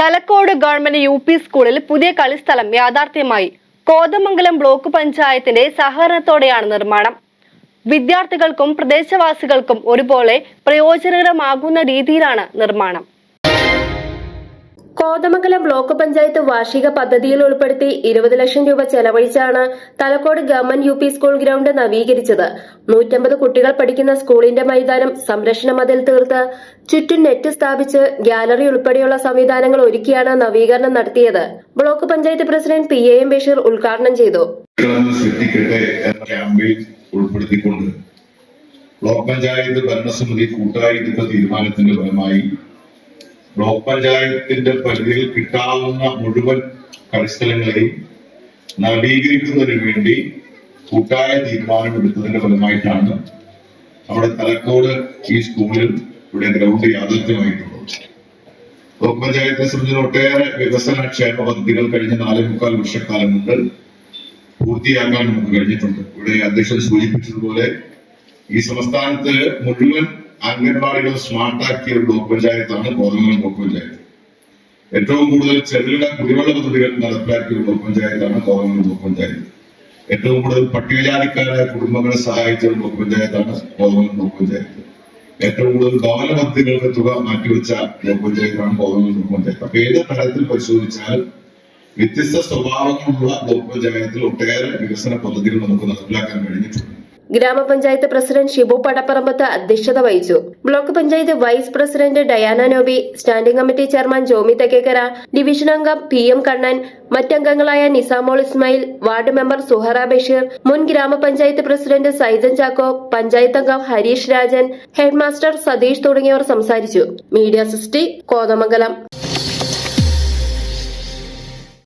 Thalakkode government U P സ്കൂളിൽ പുതിയ കളിസ്ഥലം യാഥാർത്ഥ്യമായി കോതമംഗലം ബ്ലോക്ക് പഞ്ചായത്തിന്റെ സഹകരണത്തോടെയാണ് നിർമ്മാണം. വിദ്യാർത്ഥികൾക്കും പ്രദേശവാസികൾക്കും ഒരുപോലെ പ്രയോജനകരമാകുന്ന രീതിയിലാണ് നിർമ്മാണം. കോതമംഗലം ബ്ലോക്ക് പഞ്ചായത്ത് വാർഷിക പദ്ധതിയിൽ ഉൾപ്പെടുത്തി ഇരുപത് ലക്ഷം രൂപ ചെലവഴിച്ചാണ് Thalakkode government U school ground നവീകരിച്ചത്. നൂറ്റമ്പത് കുട്ടികൾ പഠിക്കുന്ന സ്കൂളിന്റെ മൈതാനം സംരക്ഷണ മതിൽ തീർത്ത് ചുറ്റും നെറ്റ് സ്ഥാപിച്ച് ഗ്യാലറി ഉൾപ്പെടെയുള്ള സംവിധാനങ്ങൾ ഒരുക്കിയാണ് നവീകരണം നടത്തിയത്. Block panchayat president P A M Basheer ഉദ്ഘാടനം ചെയ്തു. ഉൾപ്പെടുത്തിക്കൊണ്ട് ബ്ലോക്ക് പഞ്ചായത്ത് ഭരണസമിതി കൂട്ടായി തീരുമാനത്തിന്റെ ഫലമായി ബ്ലോക്ക് പഞ്ചായത്തിന്റെ പരിധിയിൽ കിട്ടാവുന്ന മുഴുവൻ കളിസ്ഥലങ്ങളെയും നവീകരിക്കുന്നതിന് വേണ്ടി കൂട്ടായ തീരുമാനം എടുത്തതിന്റെ ഫലമായിട്ടാണ് നമ്മുടെ തലക്കോട് ഈ സ്കൂളിൽ ഇവിടെ ഗ്രൗണ്ട് യാഥാർത്ഥ്യമായിട്ടുള്ളത്. ബ്ലോക്ക് പഞ്ചായത്തെ സംബന്ധിച്ച് ഒട്ടേറെ വികസന ക്ഷേമ പദ്ധതികൾ കഴിഞ്ഞ നാലേ മുക്കാൽ വർഷക്കാലം കൊണ്ട് പൂർത്തിയാക്കാൻ നമുക്ക് കഴിഞ്ഞിട്ടുണ്ട്. ഇവിടെ അധ്യക്ഷൻ സൂചിപ്പിച്ചതുപോലെ ഈ സംസ്ഥാനത്ത് മുഴുവൻ അംഗൻവാടികൾ സ്മാർട്ടാക്കിയ ഒരു ബ്ലോക്ക് പഞ്ചായത്താണ് കോതമംഗലം ബ്ലോക്ക് പഞ്ചായത്ത്. ഏറ്റവും കൂടുതൽ ചെറുകിട കുടിവെള്ള പദ്ധതികൾ നടപ്പിലാക്കിയ ഒരു ബ്ലോക്ക് പഞ്ചായത്താണ് കോതമംഗലം ബ്ലോക്ക് പഞ്ചായത്ത്. ഏറ്റവും കൂടുതൽ പട്ടികജാതിക്കാരായ കുടുംബങ്ങളെ സഹായിച്ച ഒരു ബ്ലോക്ക് പഞ്ചായത്താണ് കോതമംഗലം ബ്ലോക്ക് പഞ്ചായത്ത്. ഏറ്റവും കൂടുതൽ ഭവന പദ്ധതികൾക്ക് തുക മാറ്റിവെച്ച ബ്ലോക്ക് പഞ്ചായത്താണ് കോതമംഗലം ബ്ലോക്ക് പഞ്ചായത്ത്. അപ്പൊ ഏത് തരത്തിൽ പരിശോധിച്ചാൽ വ്യത്യസ്ത സ്വഭാവങ്ങളുള്ള ബ്ലോക്ക് പഞ്ചായത്തിൽ ഒട്ടേറെ വികസന പദ്ധതികൾ നമുക്ക് നടപ്പിലാക്കാൻ കഴിഞ്ഞിട്ടുണ്ട്. ഗ്രാമപഞ്ചായത്ത് പ്രസിഡന്റ് ഷിബു പടപ്പറമ്പത്ത് അധ്യക്ഷത വഹിച്ചു. Block panchayat vice president Diana Nobi standing committee chairman Jomi Thekkekkara division അംഗം പി എം കണ്ണൻ മറ്റംഗങ്ങളായ നിസാമോൾ ഇസ്മായിൽ വാർഡ് മെമ്പർ സുഹറ ബഷീർ മുൻ ഗ്രാമപഞ്ചായത്ത് പ്രസിഡന്റ് സൈജൻ ചാക്കോ പഞ്ചായത്ത് അംഗം ഹരീഷ് രാജൻ ഹെഡ്മാസ്റ്റർ സതീഷ് തുടങ്ങിയവർ സംസാരിച്ചു. മീഡിയ സിസ്റ്റി കോതമംഗലം.